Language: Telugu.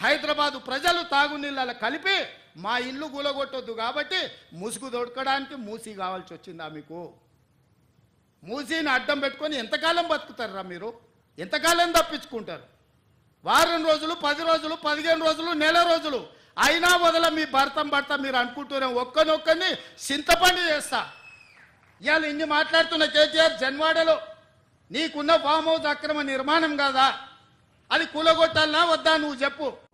హైదరాబాదు ప్రజలు తాగునీళ్ళ కలిపి మా ఇల్లు గులగొట్టొద్దు కాబట్టి ముసుగు దొడకడానికి మూసి కావాల్సి వచ్చిందా మీకు? మూసీని అడ్డం పెట్టుకొని ఎంతకాలం బతుకుతారా మీరు? ఎంతకాలం తప్పించుకుంటారు? వారం రోజులు పది రోజులు పదిహేను రోజులు నెల రోజులు. అయినా వదల మీ భర్తం భర్త మీరు అనుకుంటూనే ఒక్కనొక్కని చింతపండు చేస్తా. ఇవాళ ఇన్ని మాట్లాడుతున్న కేటీఆర్ జన్వాడలో నీకున్న ఫామ్ హౌస్ అక్రమ నిర్మాణం కాదా? అది కూలగొట్టాలనా? వద్దా? నువ్వు చెప్పు.